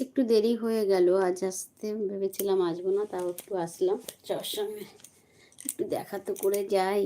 একটু দেরি হয়ে গেল। আজ আসতে ভেবেছিলাম আসব না, তাও একটু আসলাম। যাওয়ার সঙ্গে একটু দেখা তো করে যাই।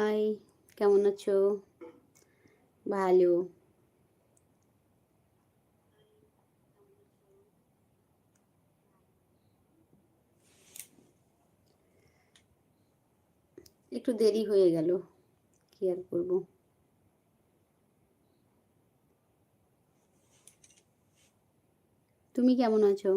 হাই কেমন আছো? ভালো। একটু দেরি হয়ে গেল কি আর করব? তুমি কেমন আছো?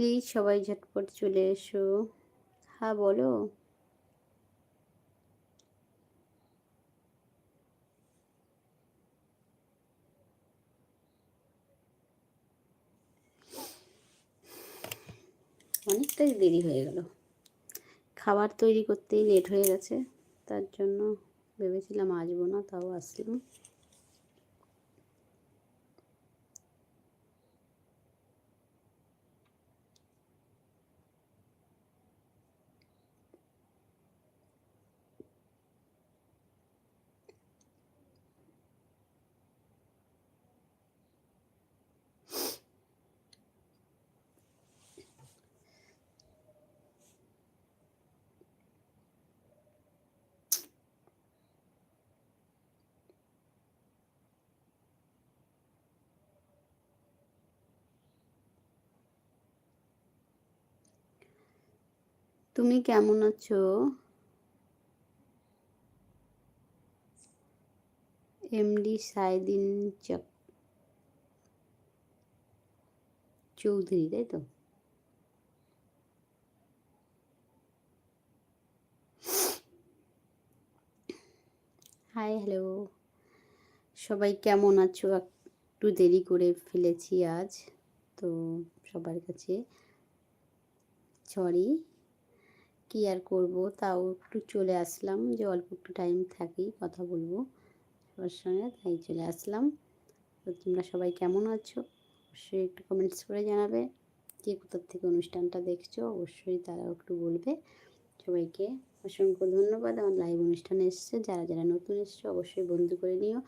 প্লিজ সবাই ঝটপট চলে এসো। হ্যাঁ বলো। অনেকটাই দেরি হয়ে গেল। খাবার তৈরি করতেই লেট হয়ে গেছে, তার জন্য ভেবেছিলাম আসব না, তাও আসলাম। তুমি কেমন আছো? এমডি সাইদিন চক চৌধুরী, তাই তো? হাই হ্যালো সবাই কেমন আছো? একটু দেরি করে ফেলেছি আজ, তো সবার কাছে সরি কি আর করব? তাও একটু চলে আসলাম যে অল্প একটু টাইম থাকি, কথা বলব সবার সঙ্গে, তাই চলে আসলাম। তো তোমরা সবাই কেমন আছো? অবশ্যই একটু কমেন্টস করে জানাবে। কে কোথার থেকে অনুষ্ঠানটা দেখছ, অবশ্যই তারাও একটু বলবে। সবাইকে অসংখ্য ধন্যবাদ, আমার লাইভ অনুষ্ঠানে এসছে, যারা যারা নতুন এসছে, অবশ্যই বন্ধু করে নিও।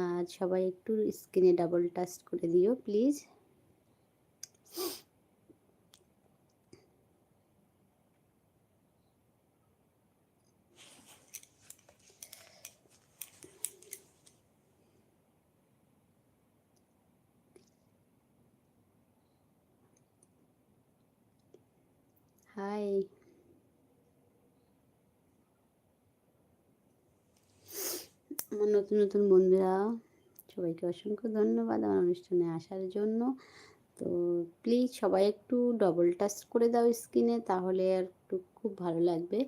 আর সবাই একটু স্ক্রিনে ডাবল টাচ করে দিও প্লিজ হাই আমার নতুন নতুন বন্ধুরা, সবাইকে অসংখ্য ধন্যবাদ আমার অনুষ্ঠানে আসার জন্য। তো প্লিজ সবাই একটু ডবল টাচ করে দাও স্ক্রিনে তাহলে আর একটু খুব ভালো লাগবে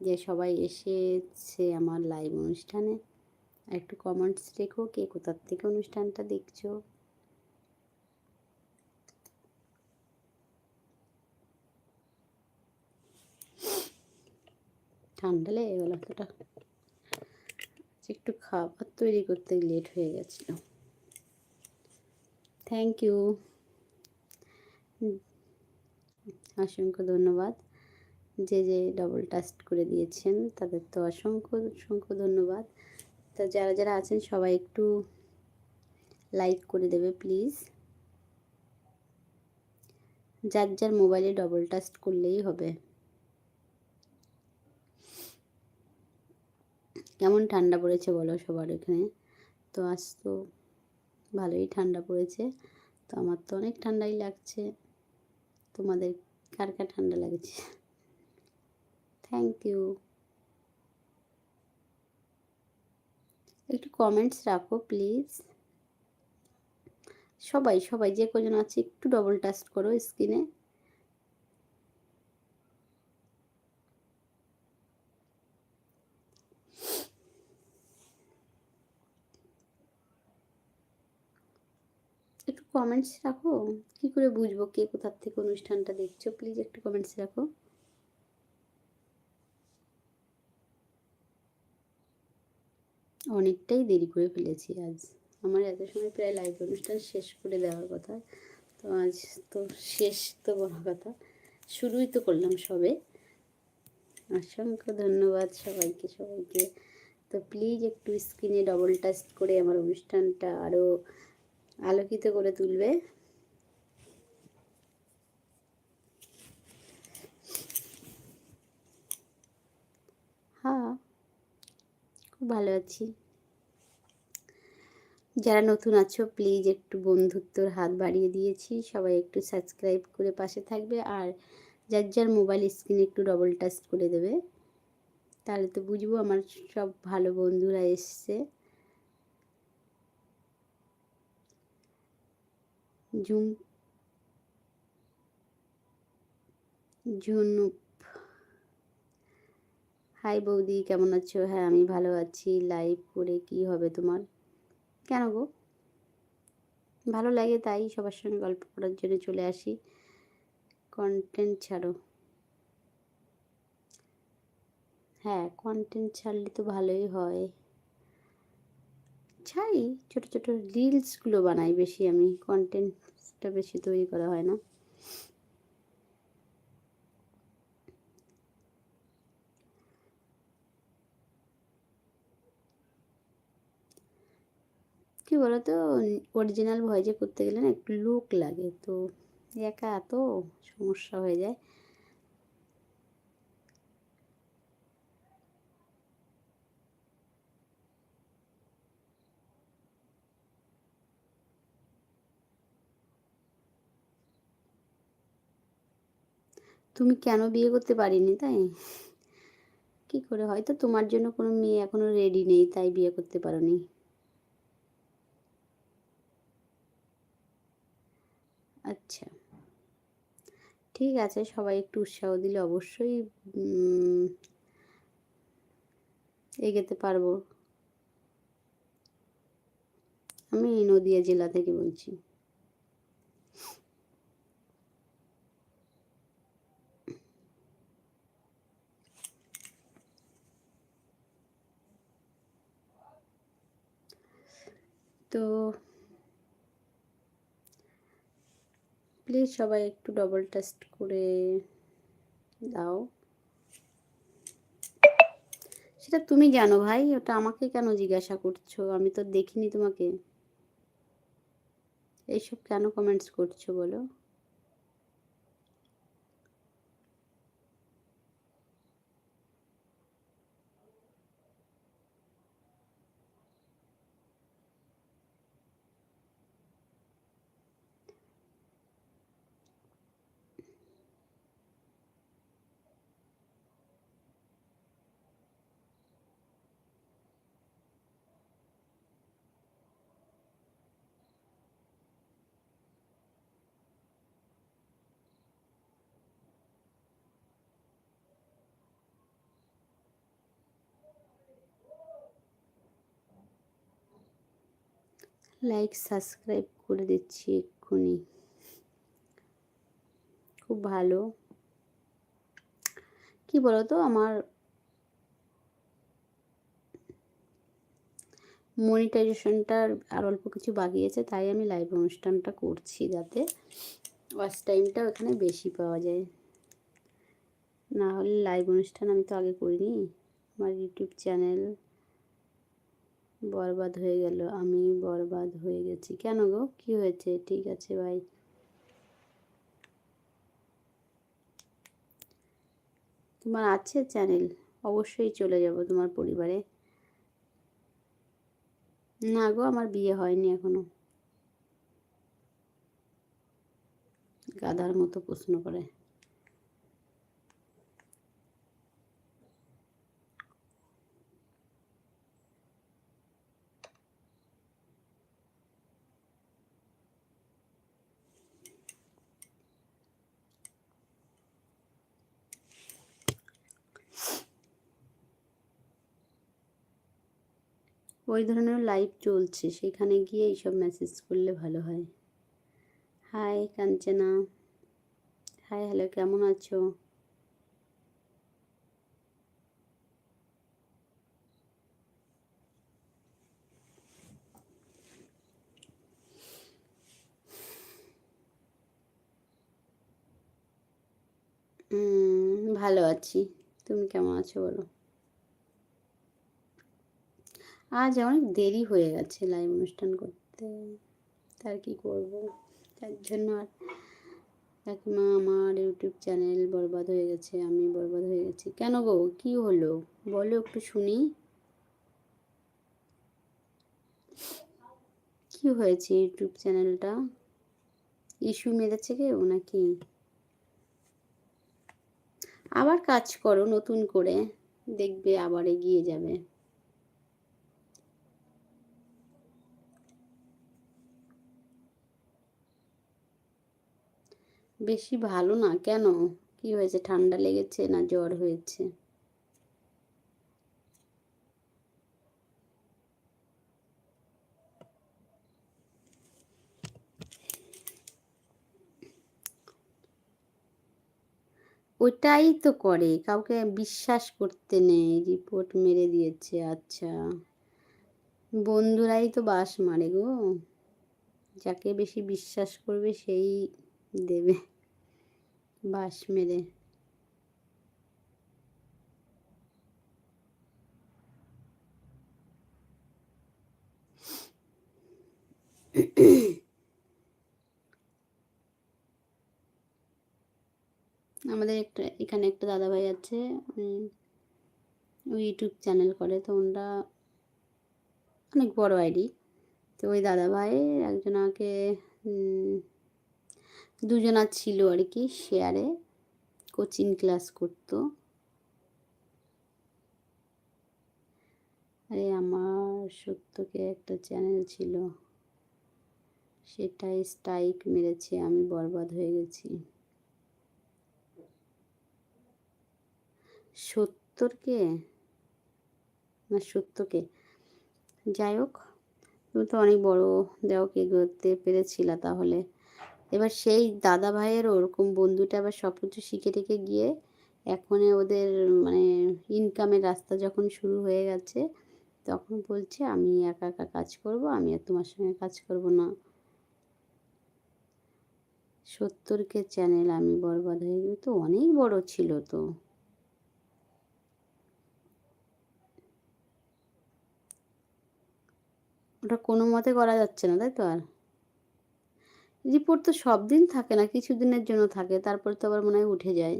যে সবাই এসেছে আমার লাইভ অনুষ্ঠানে। একটু কমেন্টস রেখো, কে কোথার থেকে অনুষ্ঠানটা দেখছ। ঠান্ডা লেগে গেল এতটা। একটু খাবার তৈরি করতে লেট হয়ে গেছিল। থ্যাংক ইউ অসংখ্য ধন্যবাদ। যে যে ডবল টাস্ট করে দিয়েছেন, তাদের তো অসংখ্য অসংখ্য ধন্যবাদ। তা যারা যারা আছেন, সবাই একটু লাইক করে দেবে প্লিজ যার যার মোবাইলে ডবল টাস্ট করলেই হবে। কেমন ঠান্ডা পড়েছে বলো সবার এখানে? তো আজ তো ভালোই ঠান্ডা পড়েছে। তো আমার তো অনেক ঠান্ডাই লাগছে। তোমাদের কার কার ঠান্ডা লাগছে? থ্যাংক ইউ একটু কমেন্টস রাখো প্লিজ সবাই সবাই যে কজন আছে, একটু ডবল টাস্ট করো স্ক্রিনে কমেন্টস রাখো? কি করে বুঝব কে কোথার থেকে অনুষ্ঠানটা দেখছ? প্লিজ একটু কমেন্টস রাখো। অনেকটাই দেরি করে ফেলেছি আজ। আমার এত সময় প্রায় লাইভ অনুষ্ঠান শেষ করে দেওয়ার কথা। তো আজ তো শেষ তো বড় কথা। শুরুই তো করলাম সবে। অসংখ্য ধন্যবাদ সবাইকে সবাইকে। তো প্লিজ একটু স্ক্রিনে ডবল টাচ করে আমার অনুষ্ঠানটা আরও আলোকিত করে তুলবে। হ্যাঁ খুব ভালো আছি। যারা নতুন আছো প্লিজ একটু বন্ধুত্বর হাত বাড়িয়ে দিয়েছি। সবাই একটু সাবস্ক্রাইব করে পাশে থাকবে আর যার যার মোবাইল স্ক্রিনে একটু ডবল টাচ করে দেবে। তাহলে তো বুঝব আমার সব ভালো বন্ধুরা এসছে। জুম ঝুনুপ হাই বৌদি, কেমন আছো? হ্যাঁ আমি ভালো আছি। লাইভ করে কি হবে তোমার? কেন গো? ভালো লাগে তাই সবার সঙ্গে গল্প করার জন্য চলে আসি। কন্টেন্ট ছাড়ো। হ্যাঁ কন্টেন্ট ছাড়লে তো ভালোই হয়। ছাই ছোট ছোট রিলসগুলো বানাই বেশি আমি। কন্টেন্টটা বেশি তৈরি করা হয় না। কি বলতো? অরিজিনাল ভয়েজে করতে গেলে না একটু লুক লাগে, তো একা এত সমস্যা হয়ে যায়। তুমি কেন বিয়ে করতে পারিনি, তাই? কি করে? হয়তো তোমার জন্য কোনো মেয়ে এখনও রেডি নেই, তাই বিয়ে করতে পারোনি। আচ্ছা। ঠিক আছে, সবাই একটু উৎসাহ দিলে অবশ্যই এগোতে পারব। আমি নদিয়া জেলা থেকে বলছি। তো প্লিজ সবাই একটু ডবল টেস্ট করে দাও। সেটা তুমি জানো ভাই, ওটা আমাকে কেন জিজ্ঞাসা করছ? আমি তো দেখিনি তোমাকে। এইসব কেন কমেন্টস করছ বলো? লাইক সাবস্ক্রাইব করে দিচ্ছি এক্ষুনি। খুব ভালো। কি বলতো, আমার মনিটাইজেশনটার আর অল্প কিছু বাকি আছে, তাই আমি লাইভ অনুষ্ঠানটা করছি যাতে ওয়াচ টাইমটা ওখানে বেশি পাওয়া যায়। না হলে লাইভ অনুষ্ঠান আমি তো আগে করিনি। আমার ইউটিউব চ্যানেল বরবাদ হয়ে গেল। আমি বরবাদ হয়ে গেছি। কেন গো? কি হয়েছে? ঠিক আছে ভাই তোমার আছে চ্যানেল অবশ্যই চলে যাব তোমার পরিবারে। না গো, আমার বিয়ে হয়নি এখনও। গাধার মতো প্রশ্ন করে। ওই ধরনের লাইভ চলছে। সেখানে গিয়ে এইসব মেসেজ করলে ভালো হয়। হাই কাঞ্চনা। হাই হ্যালো কেমন আছো? ভালো আছি। তুমি কেমন আছো বলো? আজ অনেক দেরি হয়ে গেছে লাইভ অনুষ্ঠান করতে। তার কি করব? তার জন্য আর কাকিমা আমার ইউটিউব চ্যানেল বরবাদ হয়ে গেছে, আমি বরবাদ হয়ে গেছি। কেন গো? কি হলো? বলো একটু শুনি। কি হয়েছে ইউটিউব চ্যানেলটা ইস্যু মেরেছে কেউ নাকি? আবার কাজ করো নতুন করে, দেখবে আবার এগিয়ে যাবে। বেশি ভালো না? কেন? কি হয়েছে? ঠান্ডা লেগেছে না জ্বর হয়েছে? ওটাই তো করে। কাউকে বিশ্বাস করতে নেই। রিপোর্ট মেরে দিয়েছে। আচ্ছা। বন্ধুরাই তো বাস মারে গো। যাকে বেশি বিশ্বাস করবে, সেই দেবে। বাস মেরে। আমাদের একটা, এখানে একটা দাদাভাই আছে ওই ইউটিউব চ্যানেল করে, তো ওনরা অনেক বড় আইডি। তো ওই দাদাভাই একজনাকে দুজনা ছিল আর কি শেয়ারে কোচিং ক্লাস করতো। আরে আমার সত্যকে একটা চ্যানেল ছিল। সেটাই স্ট্রাইক মেরেছে, আমি বরবাদ হয়ে গেছি। সত্তরকে না, সত্যকে। যাই হোক, তুমি তো অনেক বড় দেওয়াকে এগোতে পেরেছিলা তাহলে। এবার সেই দাদা ভাইয়ের ওরকম বন্ধুটা আবার সব কিছু শিখে টেখে গিয়ে এখন ওদের মানে ইনকামের রাস্তা যখন শুরু হয়ে গেছে, তখন বলছে, আমি একা একা কাজ করব, আমি আর তোমার সঙ্গে কাজ করব না। সত্তরকে চ্যানেল আমি বরবাদ হয়ে গেল তো অনেক বড় ছিল তো। ওটা কোনো মতে করা যাচ্ছে না, তাই তো আর? রিপোর্ট তো সব দিন থাকে না কিছু দিনের জন্য থাকে, তারপর তো আবার মনে হয় উঠে যায়।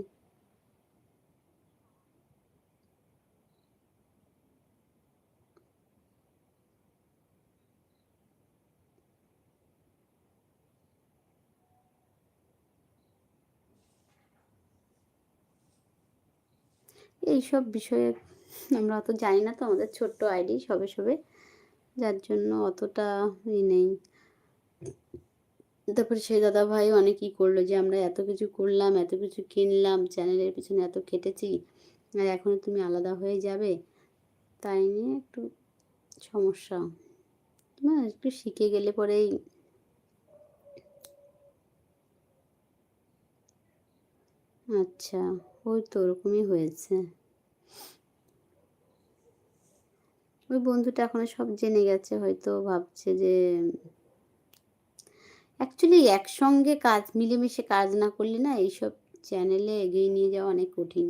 এইসব বিষয়ে আমরা অত জানি না তো, আমাদের ছোট্ট আইডি সবে সবে, যার জন্য অতটা ই নেই। তারপরে সেই দাদা ভাই অনেক ই করল যে, আমরা এত কিছু করলাম, এত কিছু কিনলাম চ্যানেলের পিছনে এত খেটেছি, আর এখনও তুমি আলাদা হয়ে যাবে। তাই নিয়ে একটু সমস্যা। না একটু শিখে গেলে পরেই আচ্ছা ওই তো ওরকমই হয়েছে। ওই বন্ধুটা এখনও সব জেনে গেছে, হয়তো ভাবছে যে অ্যাকচুয়ালি একসঙ্গে কাজ, মিলেমিশে কাজ না করলে না এইসব চ্যানেলে এগিয়ে নিয়ে যাওয়া অনেক কঠিন।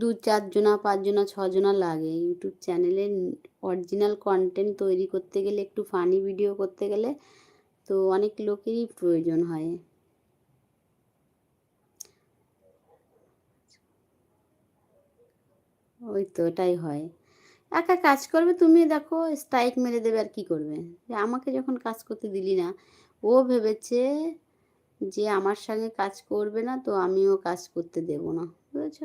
দু চারজনা, পাঁচজনা, ছজনা লাগে। ইউটিউব চ্যানেলে অরিজিনাল কন্টেন্ট তৈরি করতে গেলে, একটু ফানি ভিডিও করতে গেলে তো অনেক লোকেরই প্রয়োজন হয়। ওই তো এটাই হয়। একা কাজ করবে তুমি দেখো স্ট্রাইক মেরে দেবে আর কি করবে। যে আমাকে যখন কাজ করতে দিলি না, ও ভেবেছে যে আমার সঙ্গে কাজ করবে না, তো আমিও কাজ করতে দেব না, বুঝেছ?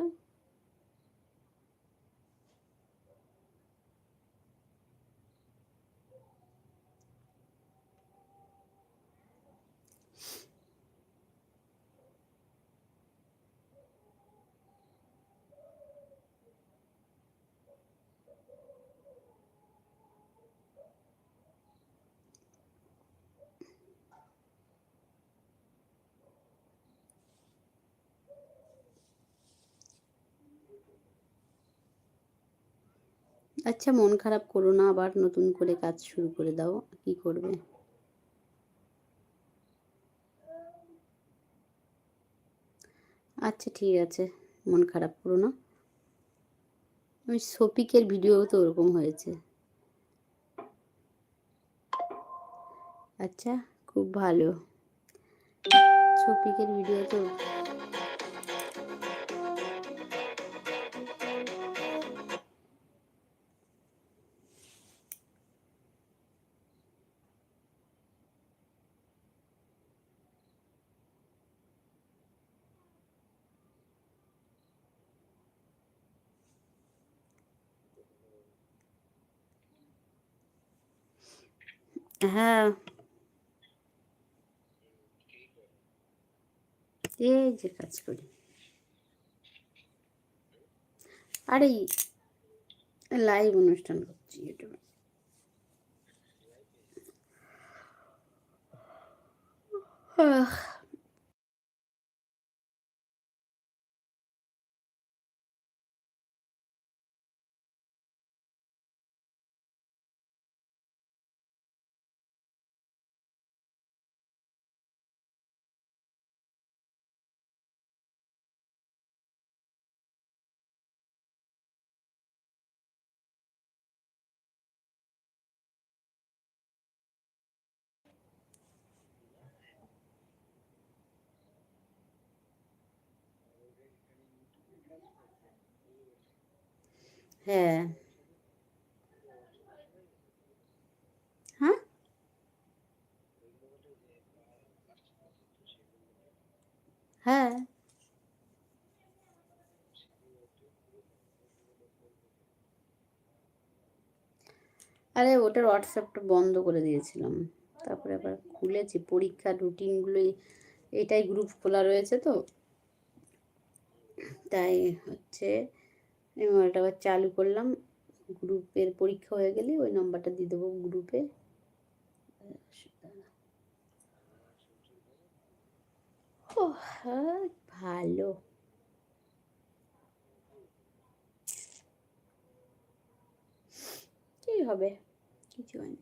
আচ্ছা মন খারাপ করো না, আবার নতুন করে কাজ শুরু করে দাও, কি করবে? আচ্ছা ঠিক আছে, মন খারাপ করো না। ওই শফিকের ভিডিও তো ওরকম হয়েছে। আচ্ছা খুব ভালো। শফিকের ভিডিও তো হ্যাঁ। এই যে কাজ করি। আরে লাইভ অনুষ্ঠান করছি ইউটিউবে আহ। হ্যাঁ। হ্যাঁ? হ্যাঁ। আরে, ওটার হোয়াটসঅ্যাপটা বন্ধ করে দিয়েছিলাম। তারপরে আবার খুলেছি পরীক্ষার রুটিনগুলোই এটাই গ্রুপ খোলা রয়েছে তো। তাই হচ্ছে ওটা আবার চালু করলাম। গ্রুপের পরীক্ষা হয়ে গেলে ওই নাম্বারটা দিয়ে দেবো গ্রুপে ও ভালো। কি হবে? কিছু হয়নি।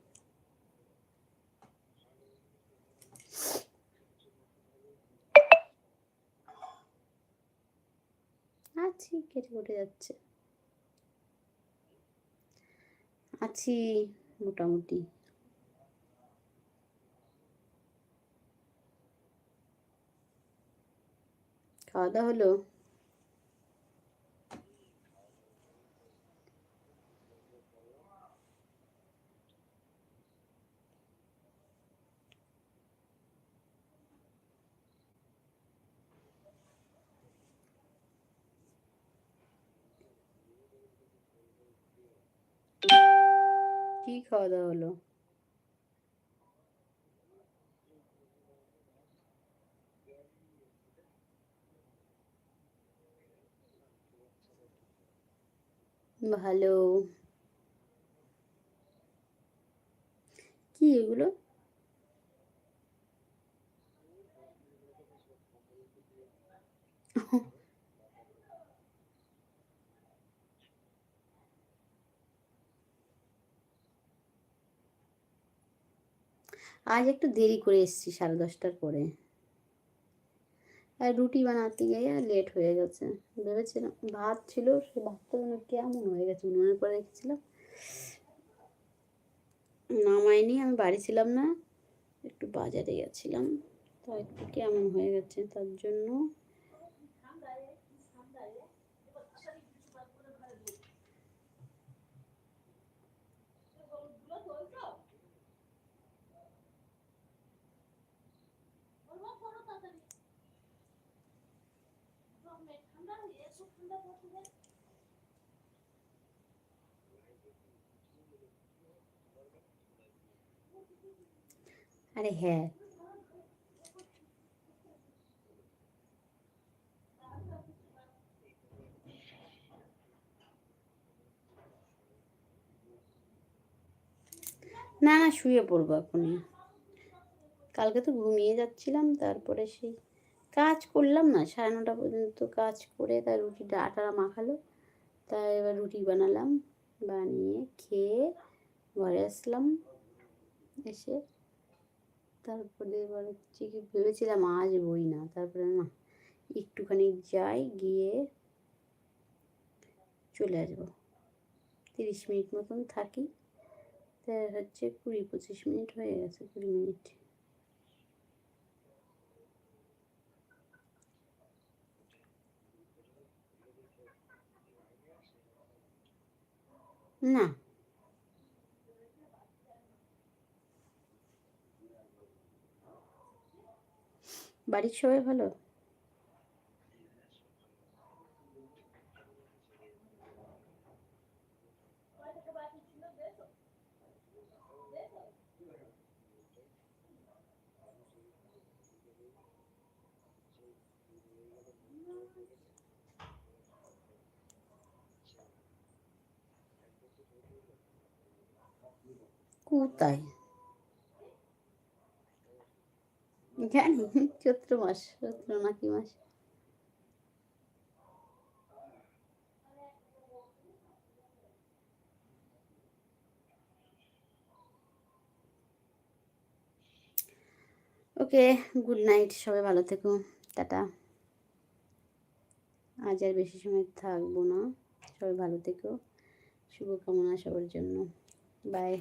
আছি কেটে কেটে যাচ্ছে। আছি মোটামুটি। খাওয়া দাওয়া হলো? কি খাওয়া দাওয়া হলো? ভালো। কি এগুলো? আজ একটু দেরি করে এসছি সাড়ে দশটার পরে। আর রুটি বানাতে গিয়ে লেট হয়ে গেছে। ভেবেছিলাম, ভাত ছিল সে ভাতটা যেন কেমন হয়ে গেছে উনুনের পরে রেখেছিলাম। নামাইনি, আমি বাড়ি ছিলাম না, একটু বাজারে গেছিলাম। তা একটু কেমন হয়ে গেছে তার জন্য আরে হ্যাঁ। না না, শুয়ে পড়ব এখনই। কালকে তো ঘুমিয়ে যাচ্ছিলাম, তারপরে সেই কাজ করলাম না, সাড়ে নটা পর্যন্ত কাজ করে তাই রুটিটা আটা মাখালো, তাই এবার রুটি বানালাম, বানিয়ে খেয়ে ঘরে আসলাম। এসে তারপরে এবার হচ্ছে কি ভেবেছিলাম আসবই না। তারপরে না, একটুখানি যাই, গিয়ে চলে আসব। তিরিশ মিনিট মতন থাকি। তা হচ্ছে কুড়ি পঁচিশ মিনিট হয়ে গেছে, কুড়ি মিনিট। না বাড়ির সবাই ভালো? কোথায় জানি, চৈত্র মাস, চৈত্র নাকি মাস? ওকে, গুড নাইট, সবাই ভালো থেকো, টাটা। আজ আর বেশি সময় থাকব না, সবাই ভালো থেকো, শুভকামনা সবার জন্য, বাই।